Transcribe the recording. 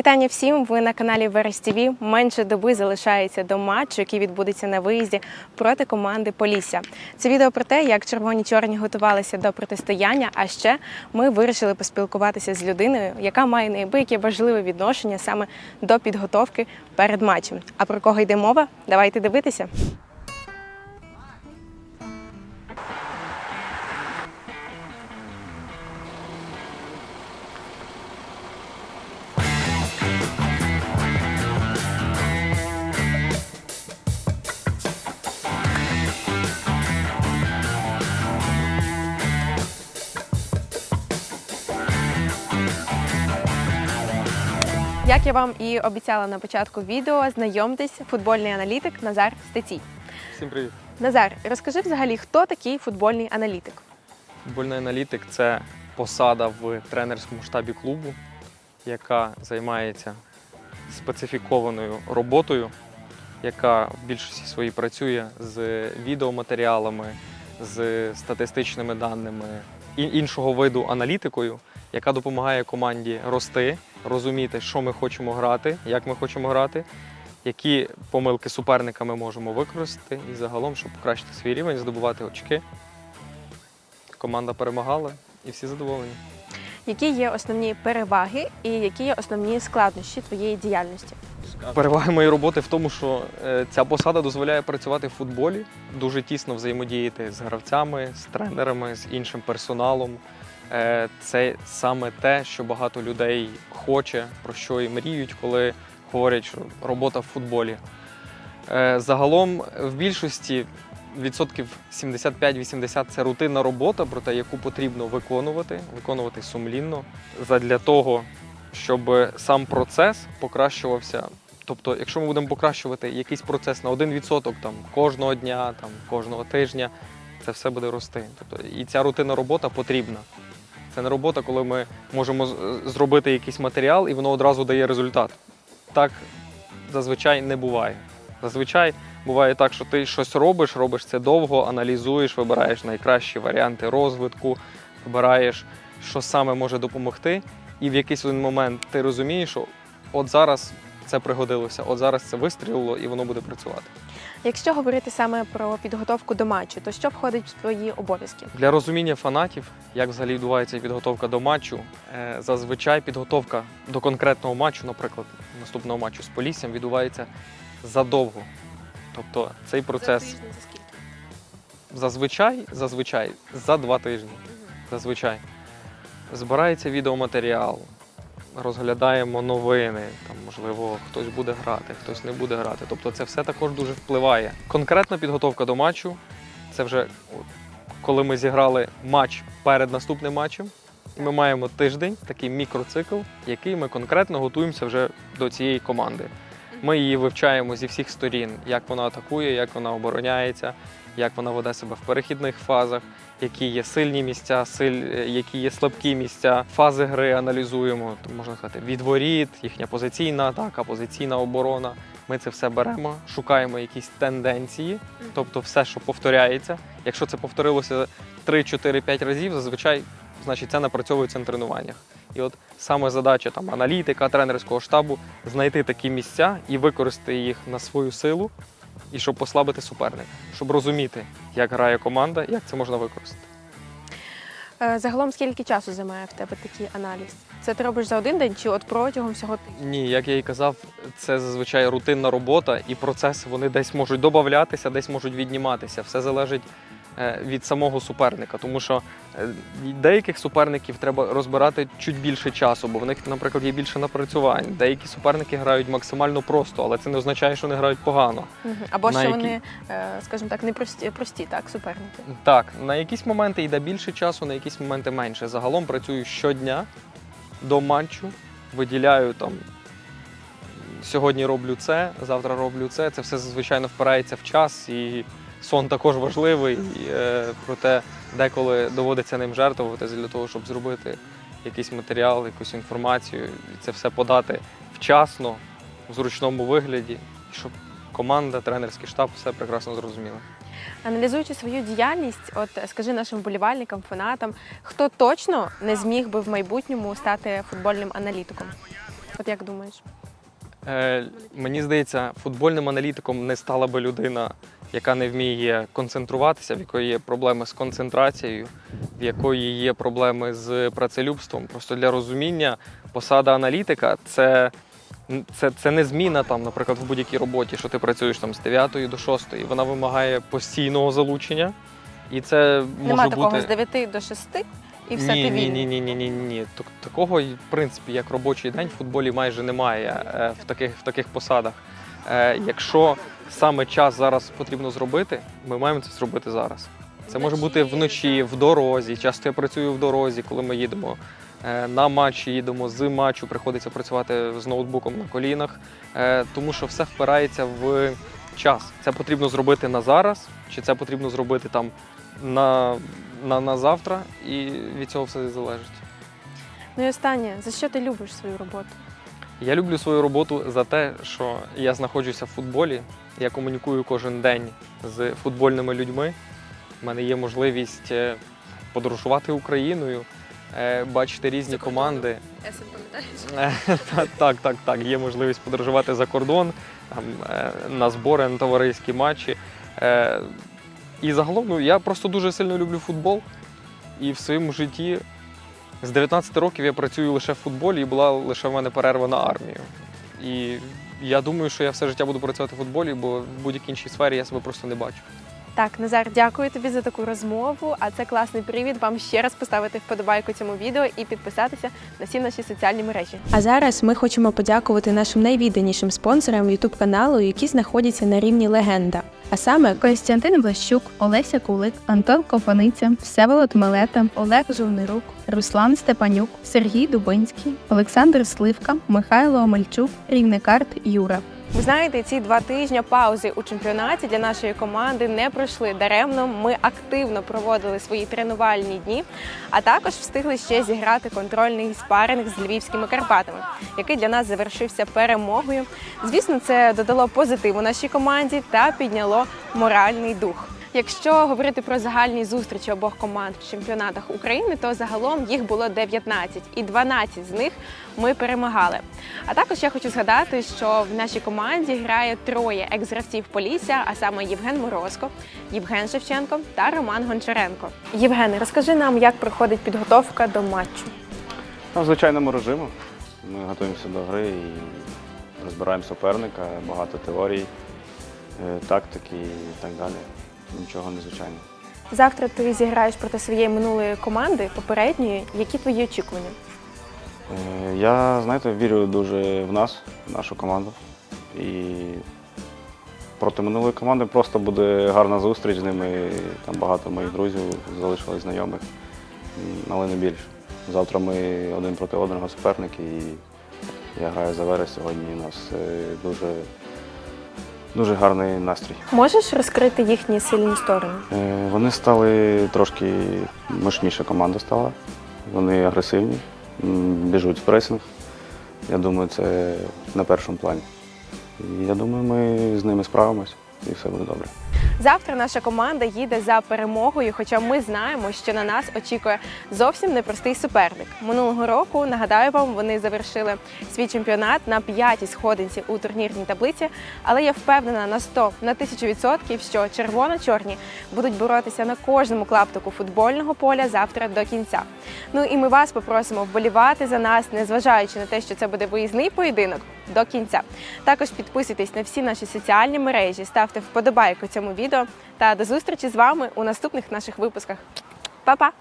Вітання всім! Ви на каналі Верес ТВ. Менше доби залишається до матчу, який відбудеться на виїзді проти команди Полісся. Це відео про те, як червоні чорні готувалися до протистояння. А ще ми вирішили поспілкуватися з людиною, яка має неабияке важливе відношення саме до підготовки перед матчем. А про кого йде мова? Давайте дивитися. Як я вам і обіцяла на початку відео, знайомтесь, футбольний аналітик Назар Стецій. Всім привіт. Назар, розкажи взагалі, хто такий футбольний аналітик? Футбольний аналітик це посада в тренерському штабі клубу, яка займається специфікованою роботою, яка в більшості своїй працює з відеоматеріалами, з статистичними даними і іншого виду аналітикою, яка допомагає команді рости, розуміти, що ми хочемо грати, як ми хочемо грати, які помилки суперника ми можемо використати, і загалом, щоб покращити свій рівень, здобувати очки. Команда перемагала і всі задоволені. Які є основні переваги і які є основні складнощі твоєї діяльності? Перевага моєї роботи в тому, що е, ця посада дозволяє працювати в футболі, дуже тісно взаємодіяти з гравцями, з тренерами, з іншим персоналом. Е, Це саме те, що багато людей хоче, про що і мріють, коли говорять, що робота в футболі. Е, Загалом в більшості відсотків 75-80 це рутинна робота, проте яку потрібно виконувати, виконувати сумлінно задля того, щоб сам процес покращувався. Тобто, якщо ми будемо покращувати якийсь процес на 1% там, кожного дня, там, кожного тижня, це все буде рости. Тобто, і ця рутинна робота потрібна. Це не робота, коли ми можемо зробити якийсь матеріал і воно одразу дає результат. Так зазвичай не буває. Зазвичай буває так, що ти щось робиш, робиш це довго, аналізуєш, вибираєш найкращі варіанти розвитку, вибираєш, що саме може допомогти, і в якийсь один момент ти розумієш, що от зараз це пригодилося, от зараз це вистрілило і воно буде працювати. Якщо говорити саме про підготовку до матчу, то що входить в твої обов'язки? Для розуміння фанатів, як взагалі відбувається підготовка до матчу, е, зазвичай підготовка до конкретного матчу, наприклад, наступного матчу з Поліссям, відбувається задовго. Тобто цей процес зазвичай, зазвичай за два тижні. Зазвичай. Збирається відеоматеріал, розглядаємо новини, там, можливо, хтось буде грати, хтось не буде грати. Тобто це все також дуже впливає. Конкретна підготовка до матчу це вже коли ми зіграли матч перед наступним матчем. Ми маємо тиждень, такий мікроцикл, який ми конкретно готуємося вже до цієї команди. Ми її вивчаємо зі всіх сторін, як вона атакує, як вона обороняється, як вона веде себе в перехідних фазах, які є сильні місця, силь, е, які є слабкі місця. Фази гри аналізуємо, можна сказати, відворіт, їхня позиційна атака, позиційна оборона. Ми це все беремо, шукаємо якісь тенденції, тобто все, що повторяється. Якщо це повторилося 3, 4, 5 разів, зазвичай значить це напрацьовується на тренуваннях. І от саме задача там аналітика, тренерського штабу знайти такі місця і використати їх на свою силу, і щоб послабити суперника, щоб розуміти, як грає команда, як це можна використати. Е, Загалом скільки часу займає в тебе такий аналіз? Це ти робиш за один день чи от протягом всього тижня? Ні, як я і казав, це зазвичай рутинна робота, і процеси вони десь можуть додатися, десь можуть відніматися. Все залежить від самого суперника, тому що е, деяких суперників треба розбирати чуть більше часу, бо в них, наприклад, є більше напрацювань. Деякі суперники грають максимально просто, але це не означає, що вони грають погано. Або На що які- вони, е, скажімо так, не прості, прості так, суперники. Так, на якісь моменти йде більше часу, на якісь моменти менше. Загалом працюю щодня до матчу, виділяю там. Сьогодні роблю це, завтра роблю це. Це все звичайно впирається в час, і сон також важливий. Е, проте деколи доводиться ним жертвувати для того, щоб зробити якийсь матеріал, якусь інформацію, і це все подати вчасно, в зручному вигляді, щоб команда, тренерський штаб все прекрасно зрозуміли. Аналізуючи свою діяльність, от скажи нашим вболівальникам, фанатам, хто точно не зміг би в майбутньому стати футбольним аналітиком? От як думаєш? Е, мені здається, футбольним аналітиком не стала би людина, яка не вміє концентруватися, в якої є проблеми з концентрацією, в якої є проблеми з працелюбством. Просто для розуміння посада аналітика це, це, це не зміна там, наприклад, в будь-якій роботі, що ти працюєш там з 9 до 6. Вона вимагає постійного залучення. І це Нема може такого бути з 9 до 6 і все ні, ти ні, вільний. ні, ні, ні, ні, ні. Так- Такого, в принципі, як робочий день в футболі майже немає е, в таких, в таких посадах. Е, Якщо саме час зараз потрібно зробити, ми маємо це зробити зараз. Це може бути вночі, в дорозі. Часто я працюю в дорозі, коли ми їдемо е, на матч, їдемо з матчу, приходиться працювати з ноутбуком на колінах, е, тому що все впирається в час. Це потрібно зробити на зараз, чи це потрібно зробити там на, на, на завтра, і від цього все залежить. Ну і останнє, за що ти любиш свою роботу? Я люблю свою роботу за те, що я знаходжуся в футболі, я комунікую кожен день з футбольними людьми. У мене є можливість е, подорожувати Україною, е, бачити різні команди. Так, так, так. Є можливість подорожувати за кордон е, на збори, на товариські матчі. І загалом ну, я просто дуже сильно люблю футбол. І в своєму житті з 19 років я працюю лише в футболі і була лише в мене перерва на армію. І я думаю, що я все життя буду працювати в футболі, бо в будь-якій іншій сфері я себе просто не бачу. Так, Назар, дякую тобі за таку розмову. А це класний привід вам ще раз поставити вподобайку цьому відео і підписатися на всі наші соціальні мережі. А зараз ми хочемо подякувати нашим найвідданішим спонсорам youtube каналу, які знаходяться на рівні легенда. А саме Костянтин Влащук, Олеся Кулик, Антон Копаниця, Всеволод Мелета, Олег Жовнирук, Руслан Степанюк, Сергій Дубинський, Олександр Сливка, Михайло Омельчук, Рівникарт Юра. Ви знаєте, ці два тижні паузи у чемпіонаті для нашої команди не пройшли даремно. Ми активно проводили свої тренувальні дні, а також встигли ще зіграти контрольний спаринг з львівськими Карпатами, який для нас завершився перемогою. Звісно, це додало позитиву нашій команді та підняло моральний дух. Якщо говорити про загальні зустрічі обох команд в чемпіонатах України, то загалом їх було 19, і 12 з них ми перемагали. А також я хочу згадати, що в нашій команді грає троє екс-гравців Полісся, а саме Євген Морозко, Євген Шевченко та Роман Гончаренко. Євген, розкажи нам, як проходить підготовка до матчу. Ну, в звичайному режимі. Ми готуємося до гри і розбираємо суперника, багато теорій, е, тактики і так далі. Нічого незвичайного. Завтра ти зіграєш проти своєї минулої команди, попередньої. Які твої очікування? Е, Я, знаєте, вірю дуже в нас, в нашу команду. І проти минулої команди просто буде гарна зустріч з ними. Там багато моїх друзів залишилось знайомих, але не більше. Завтра ми один проти одного суперники, і я граю за Верес. Сьогодні у нас е, дуже, дуже гарний настрій. Можеш розкрити їхні сильні сторони? Е, Вони стали трошки мощніша команда стала. Вони агресивні, м, біжуть в пресинг. Я думаю, це на першому плані. І я думаю, ми з ними справимось і все буде добре. Завтра наша команда їде за перемогою, хоча ми знаємо, що на нас очікує зовсім непростий суперник. Минулого року нагадаю вам, вони завершили свій чемпіонат на п'ятій сходинці у турнірній таблиці. Але я впевнена на 100, на тисячу відсотків, що червоно-чорні будуть боротися на кожному клаптику футбольного поля завтра до кінця. Ну і ми вас попросимо вболівати за нас, незважаючи на те, що це буде виїзний поєдинок до кінця. Також підписуйтесь на всі наші соціальні мережі, ставте вподобайку цьому відео та до зустрічі з вами у наступних наших випусках. Па-па!